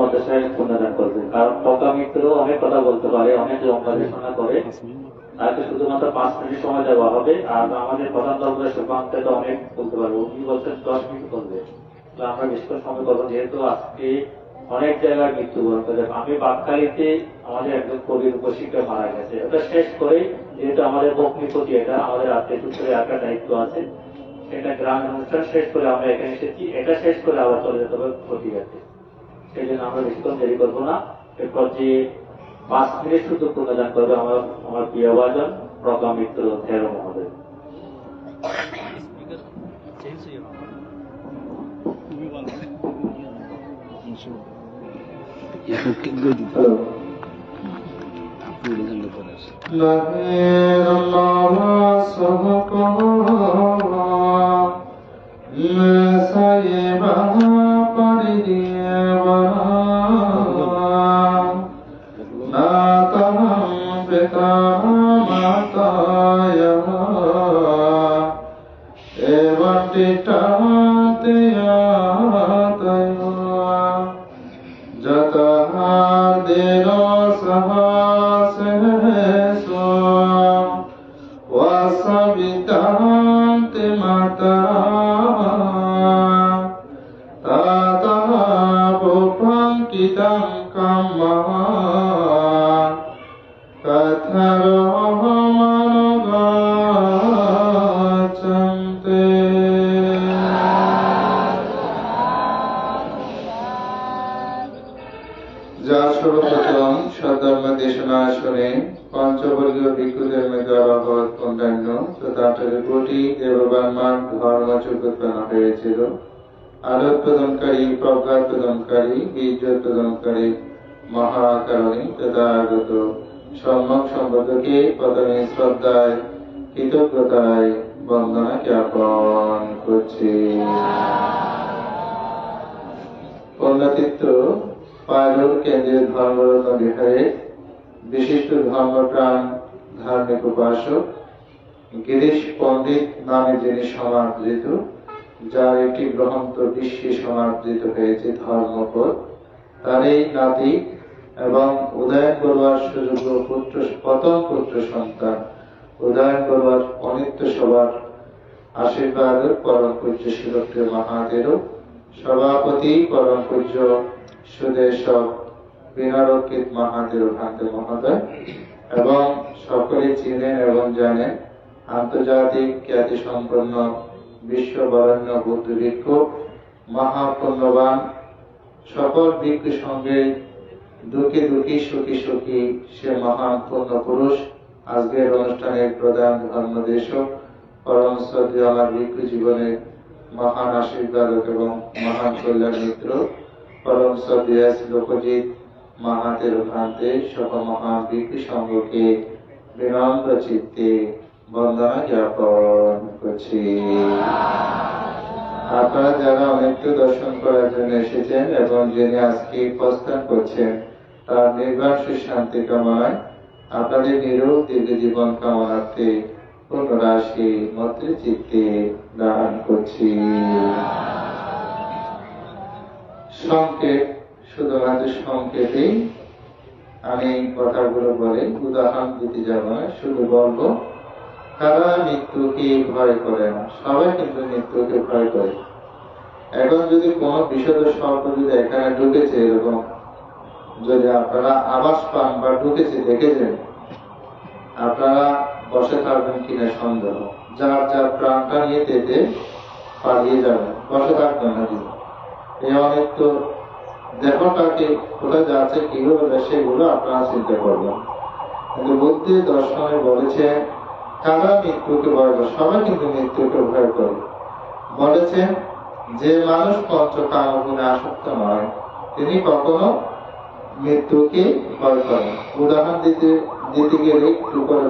মধ্যে সে পুনর্দান করবে কারণ টকা মিত্র অনেক কথা বলতে পারে, অনেক লম্বা ঘোষণা করে। তাকে শুধুমাত্র পাঁচ মিনিট সময় দেওয়া হবে, আর আমাদের প্রধান দপ্তরের সুকান্তে তো অনেক বলতে পারব। উনি বলছেন দশ মিনিট তো আমরা বেশি করে সময় করব যেহেতু আজকে অনেক জায়গায় মৃত্যুবরণ করে। আমি বাকখালিতে আমাদের একজন কবির উপশিক্ষা মারা গেছে। ওটা শেষ করে, যেহেতু আমাদের বকনিপতি এটা আমাদের আত্মীয় সূত্রে একটা দায়িত্ব আছে। এটা গ্রাম অনুষ্ঠান শেষ করে আমরা এখানে এসেছি। এটা শেষ করে আবার চলে যেতে হবে প্রতিবাদে সেই জন্য আমরা বেশিক্ষণ দেরি করব না। এরপর যে পাঁচ মিনিট শুধু পুনর্দান করবে আমার আমার প্রিয় ভাজন প্রজ্ঞা মিত্র থেরো মহোদয় এখন কি কামার কথার রহমান গাচন্তে যা সর্বপ্রথম সদর্ম দেশনাশনে পঞ্চবর্গীয় ভিক্ষুদের মেধাবাবদ অন্যান্য কোটি দেববান মান ধর্ম যোগ্যতান হয়েছিল। আলোক প্রদানকারী প্রজ্ঞা প্রদানকারী বীর্য প্রদানকারী মহাকারণী তথা আগত সম্যক সম্পদকে প্রথমে শ্রদ্ধায় কৃতজ্ঞতায় বন্দনা জ্ঞাপন করছি। পণ্ডিত পায়লুর কেন্দ্রীয় ধর্মরত্ন বিহারে, বিশিষ্ট ধর্মপ্রাণ, ধার্মিক উপাসক, গিরিশ পণ্ডিত নামে যিনি সমাদৃত যার একটি গ্রন্থ বিশ্বে সমাদৃত হয়েছে ধর্মপদ। তার এই নাতি এবং উদয়ন বড়ুয়ার সুযোগ্য পুত্র, প্রথম পুত্র সন্তান। উদয়ন বড়ুয়ার অনিত্য সভার আশীর্বাদ, পরম পূজ্য শিলপ্রিয় মহাদেরও। সভাপতি, পরম পূজ্য সুদেশক বিনারকিত মহাদেব ভান্তে মহোদয়। এবং সকলে চিনেন এবং জানেন, আন্তর্জাতিক খ্যাতি সম্পন্ন বিশ্ব বরণ্য বুদ্ধ ভিক্ষু মহাপুণ্যবান, সকল ভিক্ষু সঙ্গে দুঃখী দুঃখী, সুখী সুখী সে মহান পূর্ণ পুরুষ আজকের অনুষ্ঠানের প্রধান ধর্মদেশক পরম শ্রদ্ধেয় আমার ভিক্ষু জীবনের মহান আশীর্বাদক এবং মহান কল্যাণ মিত্র, পরম শ্রদ্ধেয় লোকজিৎ মহাতের ভ্রান্তে সহ মহান ভিক্ষু সংঘকে বিনম্র চিত্তে বন্দনা জ্ঞাপন করছি। আপনারা যারা অনেকটু দর্শন করার জন্য এসেছেন এবং যিনি আজকে প্রস্থান করছেন, তার নির্বাণ শান্তি কামনায় আপনাদের নিরোগ দীর্ঘ জীবন কামনার্থে পুনরাশি মন্ত্রী চিত্তে দান করছি। সংকেত, শুধুমাত্র সংকেতেই আমি কথাগুলো বলে, উদাহরণ দিতে যাব না, শুধু বলব কারা মৃত্যুকে ভয় করে না। সবাই কিন্তু মৃত্যুকে ভয় করে। এখন যদি কোনো বিষয় সর্প যদি এখানে ঢুকেছে এরকম, যদি আপনারা আবাস পান বা ঢুকেছে, দেখেছেন, আপনারা বসে থাকবেন কিনা সন্দেহ। যার যার প্রাণটা নিয়ে তেতে পালিয়ে যাবেন, বসে থাকবেন না দিন এই অনেক তো দেখো তাকে কোথায় যাচ্ছে, কীভাবে সেগুলো আপনারা চিন্তা করবেন। কিন্তু বুদ্ধি দর্শনে বলেছে কারা মৃত্যুকে ভয় করে সবাই কিন্তু মৃত্যুকে ভয় করে। বলেছেন, যে মানুষ পঞ্চ কামগুণে আসক্ত নয়, তিনি কখনো মৃত্যুকে ভয় করেন উদাহরণ দিতে দিতে গেলে একটু করে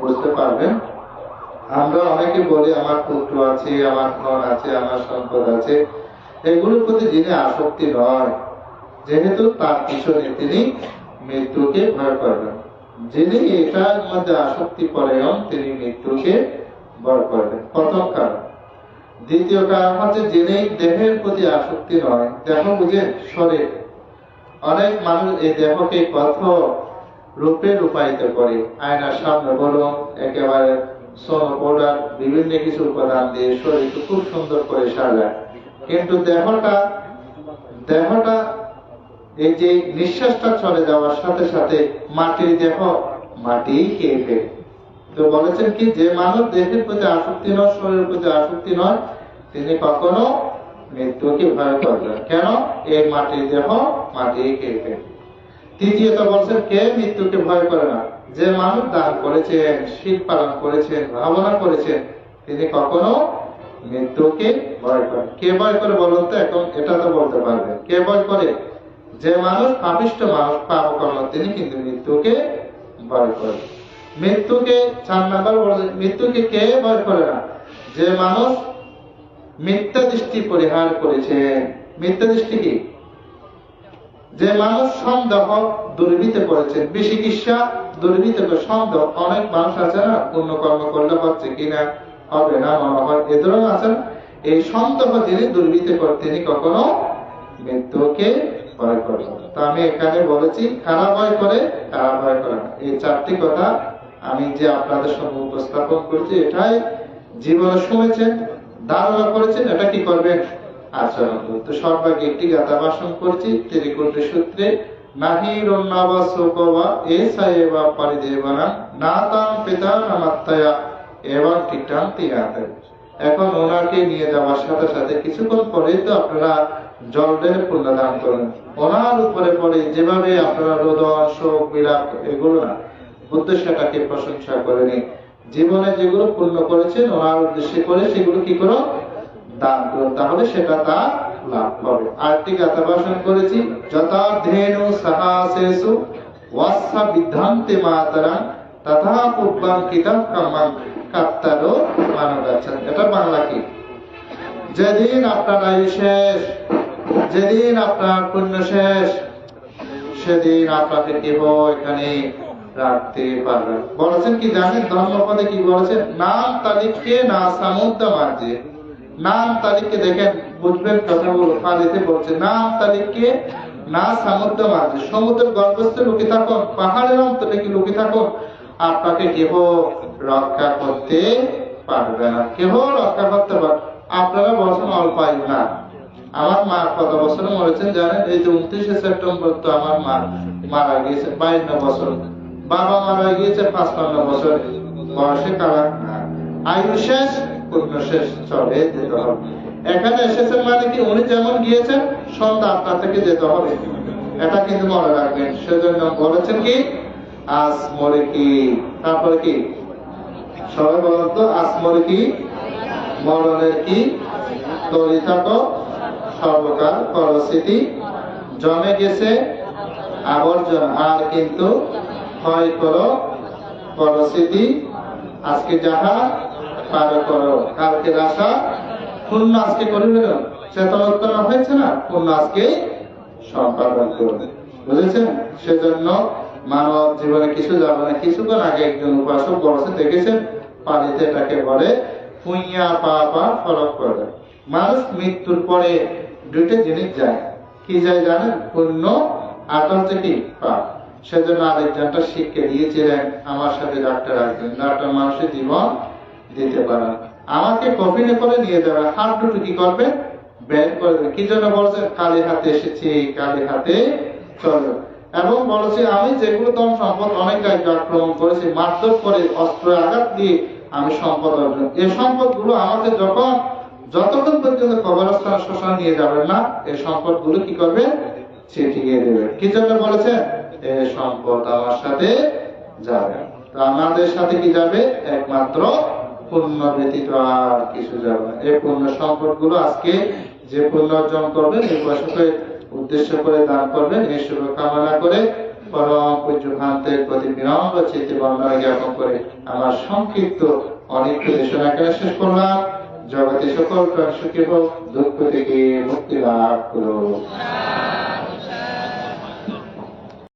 বুঝতে পারবেন। আমরা অনেকে বলি, আমার পুত্র আছে, আমার ধন আছে, আমার সম্পদ আছে। এগুলোর প্রতি যিনি আসক্তি নয়, যেহেতু তার পিছনে তিনি মৃত্যুকে ভয় করবেন। যিনি এটার মধ্যে আসক্তি পরায়ণ তিনি মৃত্যুকে ভয় করবেন। প্রথম কারণ। দ্বিতীয় কারণ হচ্ছে যিনি দেহের প্রতি আসক্তি নয়। দেখো বুঝেন, শরীর। অনেক মানুষ এই দেহকে কত রূপে রূপায়িত করে। আয়নার সামনে বলো একেবারে সোনো পাউডার বিভিন্ন কিছু উপাদান দিয়ে শরীরকে খুব সুন্দর করে সাজায়। কিন্তু দেহটা দেহটা এই যে নিঃশ্বাসটা চলে যাওয়ার সাথে সাথে মাটির দেহ মাটি খেয়ে ফেলে। তো বলেছেন কি, যে মানুষ দেহের প্রতি আসক্তি নয়, শরীরের প্রতি আসক্তি নয়, তিনি কখনো মৃত্যুকে ভয় করবেন কেন? এই মাটির দেহ মাটি খেয়ে ফেলে। তৃতীয়ত বলছেন, কে মৃত্যুকে ভয় করে না? যে মানুষ দান করেছেন শীত পালন করেছেন ভাবনা করেছেন, তিনি কখনো মৃত্যুকে ভয় করেন কে ভয় করে বলুন তো? এখন এটা তো বলতে পারবেন। কে ভয় করে? যে মানুষ পাপিষ্ট মানুষ পাপ কর্ম তিনি কিন্তু মৃত্যুকে ভয় করে। মৃত্যুকে চার নাম্বার মৃত্যুকে কে ভয় করে না? যে মানুষ মিথ্যা দৃষ্টি পরিহার করেছে। মিথ্যা দৃষ্টি কি? যে মানুষ সন্দেহ দুর্বৃত করেছেন বিচিকিৎসা দুর্বৃত সন্দেহ, অনেক মানুষ আছে না পূর্ণ কর্ম করলে হচ্ছে কিনা হবে না, মনে হয়, এ ধরনের আছেন এই সন্দেহ যিনি দুর্বৃত করে, তিনি কখনো মৃত্যুকে ভয় করে তো আমি এখানে বলেছি ভয় করে, তারা ভয় করে না। এই চারটি কথা আমি যে আপনাদের উপস্থাপন করছি, এটাই শুনেছেন, ধারণা করেছেন, এটা কি আচরণ করুন। তো সর্বাগে একটি গাথা ভাষণ করছি সূত্রে এখন ওনাকে নিয়ে যাওয়ার সাথে সাথে কিছুক্ষণ পরেই তো আপনারা জলের পুণ্যদান করেন। ওনার উপরে পরে যেভাবে আপনারা রোদন শোক বিলাপ এগুলো না সেটাকে প্রশংসা করেনি। জীবনে যেগুলো পূর্ণ করেছেন ওনার উদ্দেশ্যে করে সেগুলো কি করো? দান করো তাহলে সেটা তার লাভ হবে। আরেকটি গাথা ভাষণ করেছি যথা ধেনু সাহাসেসু ওয়াসা বিধ্যান্তে মাতারাং তথা পূর্বাং কিতাব কামাং কাত্তারো মানবাচ্ছেন। এটা বাংলা কি? যেদিন আপনার আয়ু শেষ যেদিন আপনার পুণ্য শেষ, সেদিন আপনাকে কেহ এখানে রাখতে পারবেন বলেছেন কি জানেন? ধর্মপদে কি বলেছেন? নাম তালিককে না সামুদ্র মাঝে নাম তালিককে দেখেন, বুঝবেন কথাগুলো পালিতে বলছে, নাম তালিককে না সমুদ্র মাঝে সমুদ্রের গর্ভস্থ লুকে থাকুন, পাহাড়ের অন্তরে কি লুকে থাকুন, আপনাকে কেহ রক্ষা করতে পারবে না। কেহ রক্ষা করতে পারবে আপনারা বলছেন অল্পায়ু না। আমার মা কত বছর মরেছেন জানেন? এই যে উনত্রিশে সেপ্টেম্বর তো আমার মা মারা গিয়েছে বাইন্ন বছর। বাবা মারা গিয়েছে পাঁচপান্ন বছর বয়সে কারা? আয়ু শেষ পূর্ণ শেষ, চলে যেতে হবে। এখানে এসেছেন মানে কি? উনি যেমন গিয়েছেন সন্ধ্যা আটটা থেকে যেতে হবে। এটা কিন্তু মনে রাখবেন। সেজন্য বলেছেন কি? আজ মরে কি? তারপরে কি? সবাই বলেন তো, আজ মরে কি? মরণের কি? তৈরি থাকো সর্বকাল পরস্থিতি জমে গেছে, আবর্জনা। আর কিন্তু ক্ষয় করো, পরস্থিতি আজকে যাহা পার করো। কালকে আশা পূর্ণ আজকে করিবে চেতনোত্তর হয়েছে না? পূর্ণ আজকে সম্পাদন করবে। বুঝেছেন? সেজন্য মানব জীবনে কিছু যাবে না। কিছুক্ষণ আগে একজন উপাসক বলছে দেখেছেন? পানিতে এটাকে বলে, ফুইয়া পা পা ফরক করে মানুষ মৃত্যুর পরে দুটো জিনিস যায়। কি যায় জানেন? পুণ্য আর হচ্ছে কি? পাপ। সেজন্য আরেকজনটা শিখকে দিয়েছিলেন আমার সাথে ডাক্তার আসবেন। ডাক্তার মানুষের জীবন দিতে পারে। আমাকে কফিনে করে নিয়ে যাবে। হাত দুটো কি করবে? বের করে দেবে। কি জন্য বলছেন? কালী হাতে এসেছি, কালী হাতে চলো। এবং বলেছে, আমি যেগুলো তখন সম্পদ অনেক আক্রমণ করেছি, মারধর করে অস্ত্র আঘাত দিয়ে আমি সম্পদ অর্জন। এই সম্পদগুলো আমাকে যখন যতক্ষণ পর্যন্ত কবরস্থান শ্মশান নিয়ে যাবেন না এই সম্পদগুলো কি করবে? ছিটিয়ে দেবে। কি জন্য বলেছে এই সম্পদ আমার সাথে যাবে। আমাদের সাথে কি যাবে? একমাত্র পুণ্য ব্যতীত আর কিছু যাবে না। এই পুণ্য সম্পদগুলো আজকে যে পুণ্য অর্জন করবেন, এই বছরকে উদ্দেশ্য করে দান করবেন, এই শুভকামনা করে পরম পূজ্য ভান্তের প্রতি বিনম্র চিত্তে বর্ণনা জ্ঞাপন করে আমার সংক্ষিপ্ত অনেক দেশনা এখানে শেষ করলাম? জগতে সকল প্রাণ সুখী হোক দুঃখ থেকে মুক্তি লাভ করো।